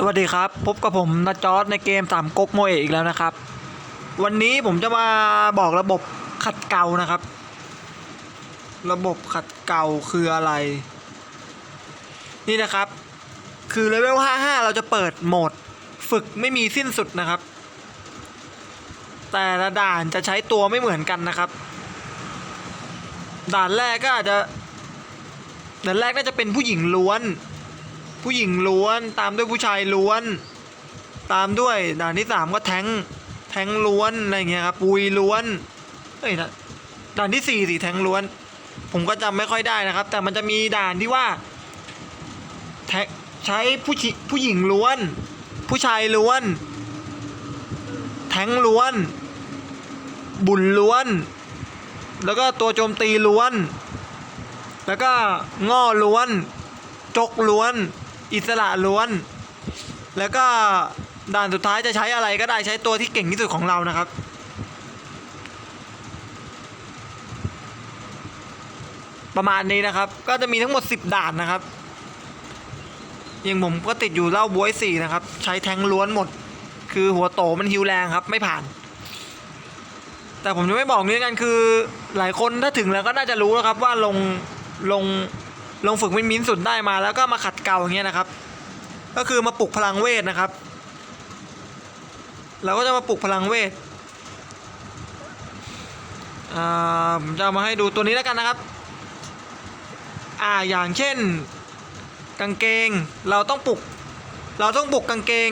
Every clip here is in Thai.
สวัสดีครับ พบกับผมนาจอร์ดในเกมสามก๊กโมเออีกแล้วนะครับ วันนี้ผมจะมาบอกระบบขัดเกลานะครับ ระบบขัดเกลาคืออะไร นี่นะครับ คือเลเวล 55 เราจะเปิดโหมด ฝึกไม่มีสิ้นสุดนะครับ แต่ละด่านจะใช้ตัวไม่เหมือนกันนะครับ ด่านแรกก็อาจจะด่านแรกน่าจะเป็นผู้หญิงล้วน ผู้หญิงล้วน ตามด้วยผู้ชายล้วน ตามด้วยด่านที่สามก็แทงแทงล้วนอะไรเงี้ยครับปุยล้วนเอ้ยนะด่านที่สี่สิแทงล้วน ผมก็จำไม่ค่อยได้นะครับ แต่มันจะมีด่านที่ว่าแทงใช้ผู้ผู้หญิงล้วน ผู้ชายล้วน แทงล้วน บุญล้วน แล้วก็ตัวโจมตีล้วน แล้วก็ง่อล้วน จกล้วน อิสระล้วน แล้วก็ด่านสุดท้ายจะใช้อะไรก็ได้ใช้ตัวที่เก่งที่สุดของเรานะครับ ประมาณนี้นะครับ ก็จะมีทั้งหมด 10 ด่านนะครับอย่างผมก็ติดอยู่เล่าบวยสี่นะครับ ใช้แทงล้วนหมด คือหัวโตมันฮิวแรงครับ ไม่ผ่าน แต่ผมจะไม่บอกนี้กันคือ หลายคนถ้าถึงแล้วก็น่าจะรู้นะครับว่าลงลง ลงฝึกมินมินสุดได้มาแล้วก็มาขัดเกลาอย่างเงี้ยนะครับ ก็คือมาปลุกพลังเวทนะครับ เราก็จะมาปลุกพลังเวทอ่าผมจะมาให้ดูตัวนี้แล้วกันนะครับ อ่าอย่างเช่น กางเกงเราต้องปลุก เราต้องปลุกกางเกง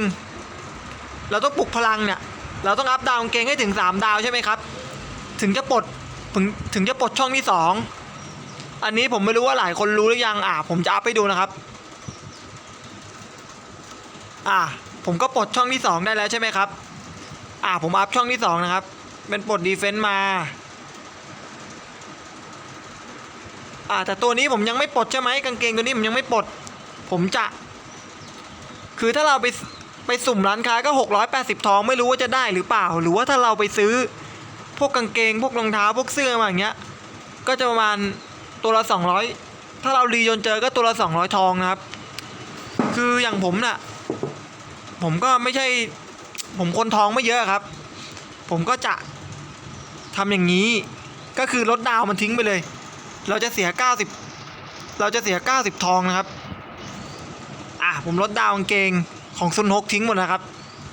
เราต้องปลุกพลังเนี่ยเราต้องอัพดาวกางเกงให้ถึง 3 ดาวใช่ไหมครับ ถึงจะปลดถึงถึงจะปลดช่องที่ 2 อันนี้ผมไม่รู้ว่าหลายคนรู้หรือยังอ่าผมจะอัพไปดูนะครับ อ่าผมก็ปลดช่องที่ 2 ได้แล้วใช่ไหมครับ อ่าผมอัพช่องที่ 2 นะครับ เป็นปลดดีเฟนต์มา อ่าแต่ตัวนี้ผมยังไม่ปลดใช่ไหมกางเกงตัวนี้ผมยังไม่ปลด ผมจะ คือถ้าเราไปไปสุ่มร้านค้าก็ 680 ทองไม่รู้ว่าจะได้หรือเปล่า หรือว่าถ้าเราไปซื้อพวกกางเกง พวกรองเท้าพวกเสื้อมาอย่างเงี้ย ก็จะประมาณ ตัวละ 200 ถ้าเรารีจนเจอก็ตัวละ 200 ทองนะครับ คืออย่างผมน่ะ ผมก็ไม่ใช่ ผมคนทองไม่เยอะครับ ผมก็จะทำอย่างนี้ ก็คือลดดาวมันทิ้งไปเลย เราจะเสีย 90 เราจะเสีย 90 ทองนะครับอะผมลดดาวกางเกงของซุนฮกทิ้งหมดนะครับ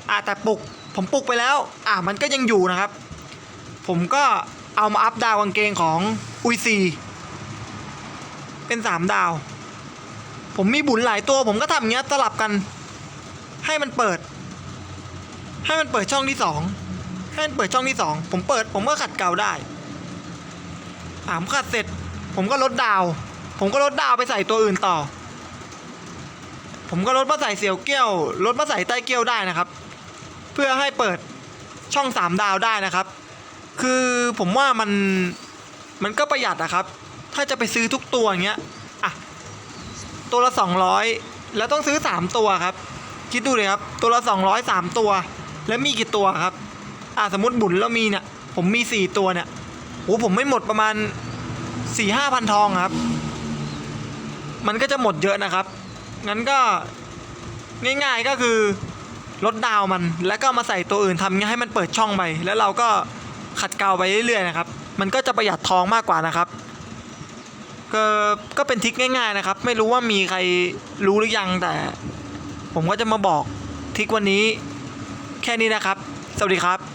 อะแต่ปลุกผมปลุกไปแล้ว อะมันก็ยังอยู่นะครับ ผมก็เอามาอัพดาวกางเกงของอุยซี เป็นสามดาว ผมมีบุญหลายตัว ผมก็ทำอย่างเงี้ยสลับกัน ให้มันเปิด ให้มันเปิดช่องที่สองให้มันเปิดช่องที่สองผมเปิด ผมก็ขัดเกลาได้อ่าผมขัดเสร็จ ผมก็ลดดาว ผมก็ลดดาวไปใส่ตัวอื่นต่อ ผมก็ลดมาใส่เสี่ยวเกี้ยวลดมาใส่ใต้เกี้ยวได้นะครับ เพื่อให้เปิดช่องสามดาวได้นะครับ คือผมว่ามันมันก็ประหยัดนะครับ ถ้าจะไปซื้อทุกตัวอย่างเงี้ยอะตัวละ 200 แล้วต้องซื้อ 3 ตัวครับ คิดดูเลยครับ ตัวละ 200 3 ตัว แล้วมีกี่ตัวครับ อะสมมติบุญแล้วมีเนี่ยผมมี 4 ตัวเนี่ยโอ้ผมไม่หมดประมาณ 4 5พันทองครับ มันก็จะหมดเยอะนะครับ งั้นก็ง่ายๆก็คือลดดาวมันแล้วก็มาใส่ตัวอื่นทำให้มันเปิดช่องไปแล้วเราก็ขัดเกลาไปเรื่อยๆนะครับ มันก็จะประหยัดทองมากกว่านะครับ ก็ก็เป็นทิกง่าย ๆนะครับ ไม่รู้ว่ามีใครรู้หรือยังแต่ ผมก็จะมาบอกทิกวันนี้แค่นี้นะครับ สวัสดีครับ